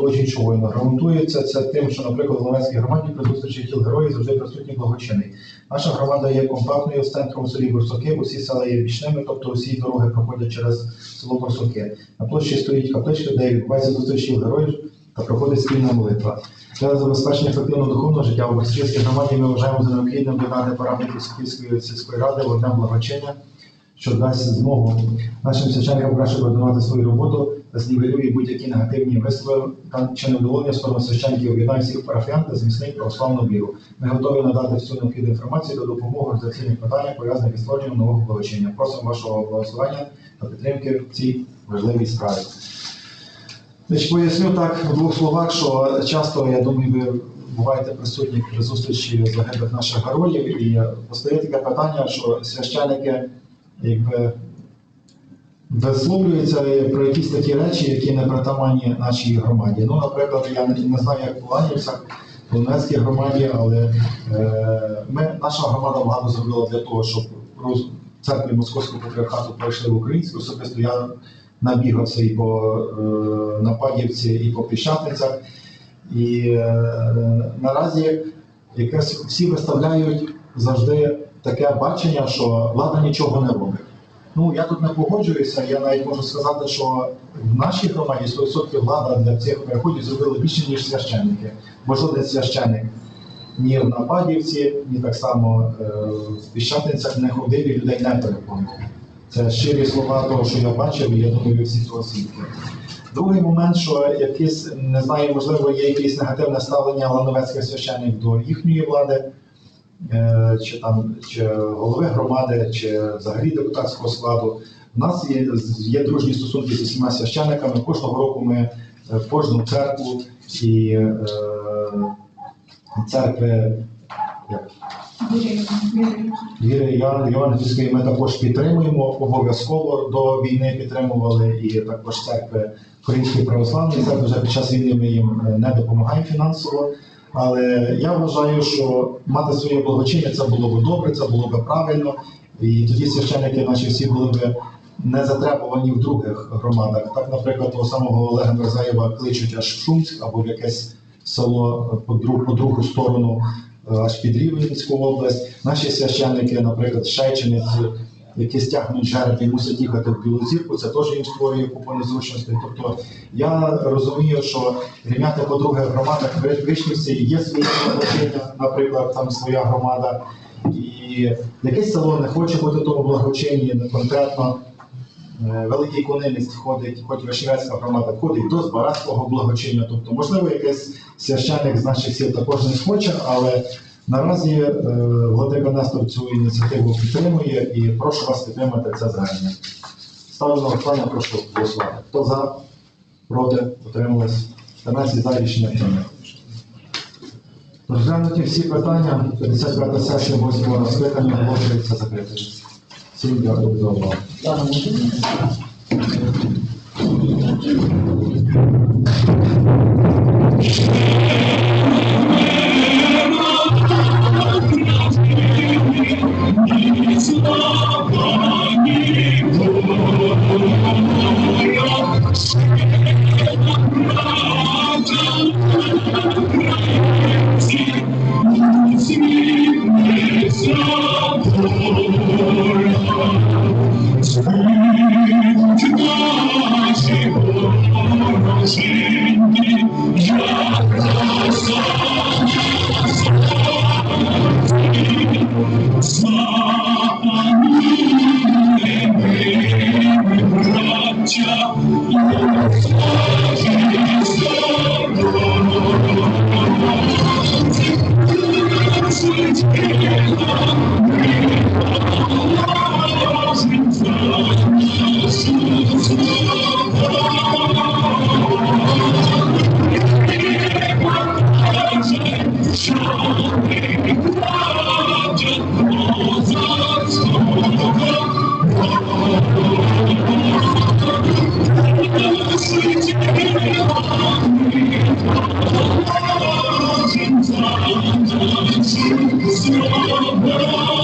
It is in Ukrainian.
воїна. Гарантується це тим, що, наприклад, в Луганській громаді при зустрічі тіл героїв завжди присутній благочинний. Наша громада є компактною з центром у селі Бурсуки, усі села є бічними, тобто усі дороги проходять через село Бурсуки. На площі стоїть капличка, де відбувається зустріч тіл героїв та проходить спільна молитва. Для забезпечення ефективного духовного життя у Бурсуківській громаді ми вважаємо за необхідним додати параметрів Сокільської сільської ради вогнем благочиння, що дасть змогу нашим священникам краще координувати свою роботу знівелює будь-які негативні вислови та чи невдоволення сторони священників об'єднає всіх парафіян та зміцнить православну віру. Ми готові надати всю необхідну інформацію та допомогу в організаційних питаннях, пов'язаних із створенням нового благочиння. Просимо вашого благословення та підтримки в цій важливій справі. Значить, поясню так в двох словах, що часто, я думаю, ви буваєте присутні при зустрічі загиблих наших героїв, і постає таке питання, що священики якби висловлюються про якісь такі речі, які не притаманні нашій громаді. Ну, наприклад, я не, знаю, як в Ланівцях, в Донецькій громаді, але е, ми, наша громада багато зробила для того, щоб церкві Московського патріархату перейшли в українську. Особисто я набігався і по е, Нападівці, і по Піщатницях. І е, наразі якраз всі виставляють завжди таке бачення, що влада нічого не робить. Ну я тут не погоджуюся. Я навіть можу сказати, що в нашій громаді 100% влада для цих переходів зробила більше, ніж священники. Бо жоден священник ні в Нападівці, ні так само е, в Піщатинцях не ходив і людей не переконував. Це щирі слова того, що я бачив, і я думаю, всі цього свідки. Другий момент, що якийсь, не знаю, можливо, є якесь негативне ставлення лановецьких священників до їхньої влади, чи там чи голови громади, чи взагалі депутатського складу. У нас є, є дружні стосунки зі всіма священниками. Кожного року ми е, в кожну церкву і е, церкви Віри Євангельської ми також підтримуємо обов'язково до війни підтримували і також церкви Української православної церкви вже під час війни ми їм е, не допомагаємо фінансово. Але я вважаю, що мати своє благочиння це було б добре, це було б правильно. І тоді священники наші всі були б не затребувані в других громадах. Так, наприклад, того самого Олега Мерзаєва кличуть аж в Шумськ або в якесь село по, друг, по другу сторону е, аж під Рівненську область. Наші священники, наприклад, Шейчинець, які стягнуть жереб і мусять їхати в Білозірку, це теж їм створює купу незручностей. Тобто я розумію, що рівняти по громадах в Вишнівці є свої благочиння, наприклад, там своя громада. І якесь село не хоче бути в тому благочинні конкретно. Е, Великий Конинець входить, хоч Вишневецька громада входить до Збаразького благочиння. Тобто, можливо, якийсь священник з наших сіл також не схоче, але Наразі е, владика Нестор цю ініціативу підтримує і прошу вас підтримати це звернення. Ставлю на голосування, прошу голосувати. Хто за, проти, утримались? 13 за рішення прийнято. Розглянуті всі питання 55 сесія 8 розкликання оголошується закритою. Всім дякую за увагу. Thank you. Thank you. Thank you. What